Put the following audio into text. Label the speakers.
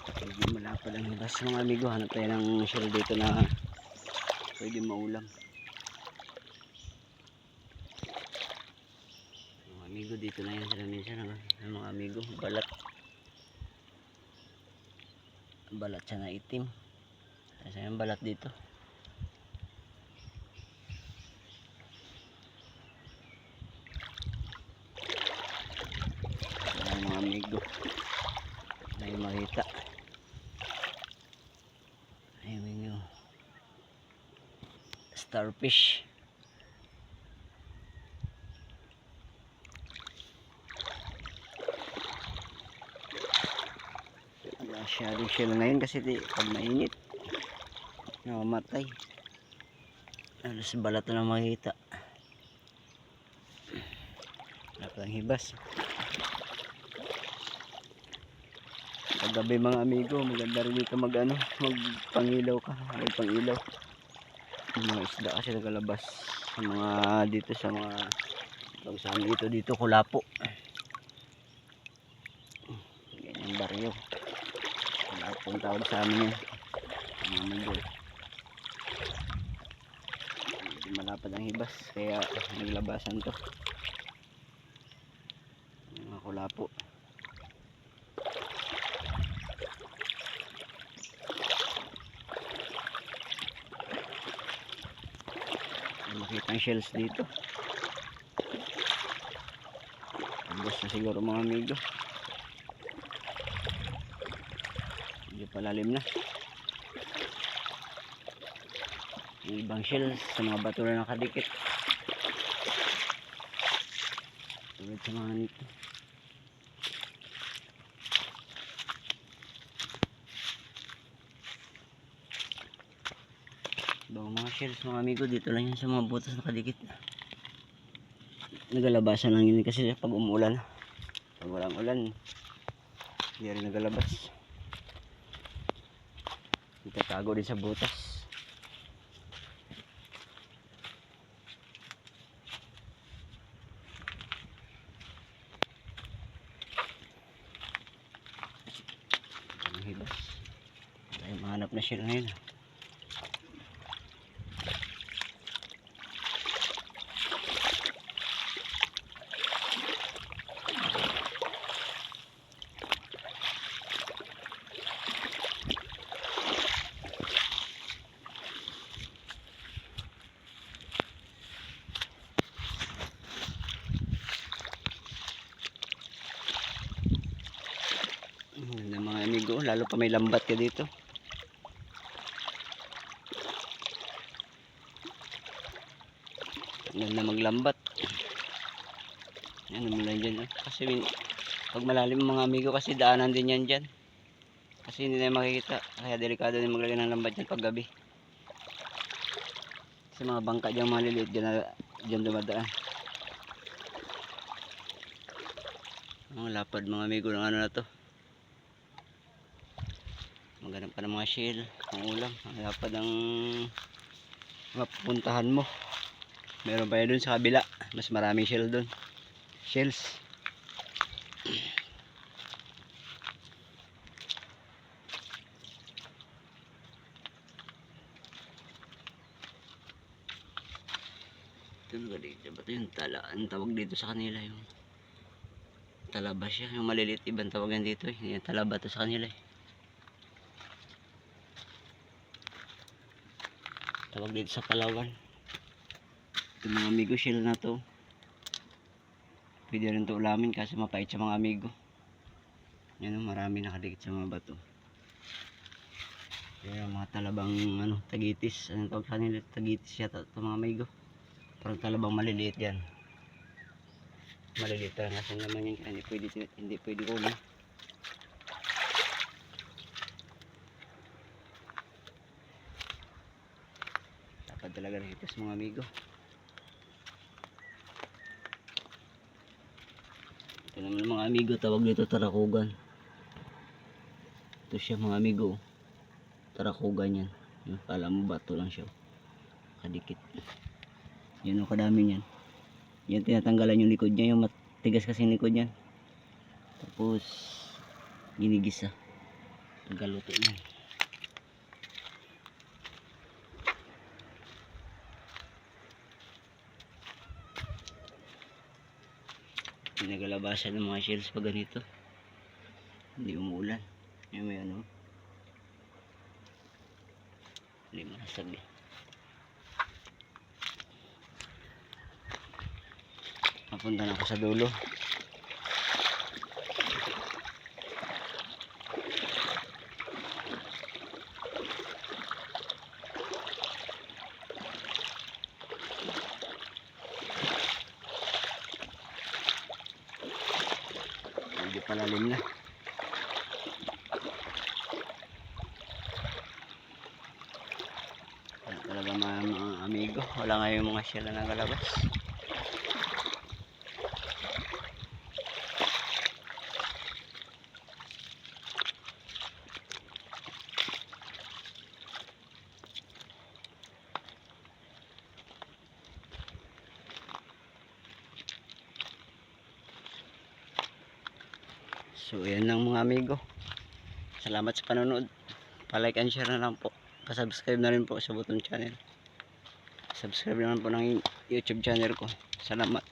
Speaker 1: Hindi malapad ang hibas mga amigo. Hanap tayo ng shell dito na pwede maulam. Mga amigo dito na yan sila minsan. Ang mga amigo, balat. Balat siya na itim. Kasi yung balat dito. Ayan mga amigo. May makita. Ayun yun. Starfish. Wala siya rin shell ngayon kasi di, pag mainit, namamatay. Alas balat na makita. Wala hibas. Paggabi mga amigo, maganda rin dito mag ano, magpangilaw ka, magpangilaw. Mga isda kasi nagalabas sa mga dito sa mga amin dito dito kulapo. Ganyan baryo. Kulapo ang tawag sa amin yan. Mga amigo. Malapad ang hibas kaya naglabasan to. Mga kulapo. Makita ang shells dito. Ubus na siguro mga amigo. Medyo palalim na. Yung ibang shells sa mga bato na nakadikit. Tulad sa mga nito. Ibang mga shells mga amigo dito lang yan sa mga butas nakadikit. Nagalabasan lang yun kasi pag umuulan. Pag walang ulan, hindi rin nagalabas. Itatago din sa butas. Hibas. Tayo mahanap na shell ngayon. Ayan ang mga amigo, lalo pa may lambat ka dito. Yan na maglambat. Yan naman lang dyan. oh. Kasi pag malalim mga amigo kasi daanan din yan dyan. Kasi hindi na makikita. Kaya delikado din maglagay ng lambat dyan pag gabi. Kasi mga bangka dyan maliliit dyan, na, dyan dumadaan. Mga lapad mga amigo ng ano na to. Maghanap ka ng mga shell, ng ulam. Ang lapad ang mapupuntahan mo. Meron pa yun dun sa kabila. Mas maraming shell dun. Shells. Ito dito. Ba't yung tala? Ang tawag dito sa kanila yung talaba siya. Yung maliliit ibang tawagan dito eh. Yung talaba to sa kanila eh. Tawag dito sa Palawan. Ito mga amigo shell na to. Pwede rin to ulamin kasi mapait sa mga amigo. Yan o, marami nakadikit sa mga bato. Yan mga talabang ano, tagitis. Anong tawag sa nila? Tagitis yata ito mga amigo. Parang talabang maliliit yan. Maliliit lang kasi naman yan. Kaya Hindi pwede, hindi pwede kunin. Nakitas mga amigo. Ito naman mga amigo, tawag dito tarakugan. Ito siya mga amigo. Tarakugan yan. Kala mo bato lang siya. Kadikit. Yan o kadami niyan. Yan tinatanggalan yung likod niya. Yung matigas kasi yung likod niyan. Tapos ginigisa. pagkaluto niyan. Pinagalabasan ng mga shells pag ganito. Hindi umuulan. Yung may ano. Hindi masag eh. Papunta na ako sa dulo. Palalim na. Wala talaga mga, amigo. Wala nga yung mga sila na nagalabas. So, yan lang mga amigo. Salamat sa panonood. Pa-like and share na lang po. Pa-subscribe na rin po sa button channel. Subscribe naman po ng YouTube channel ko. Salamat.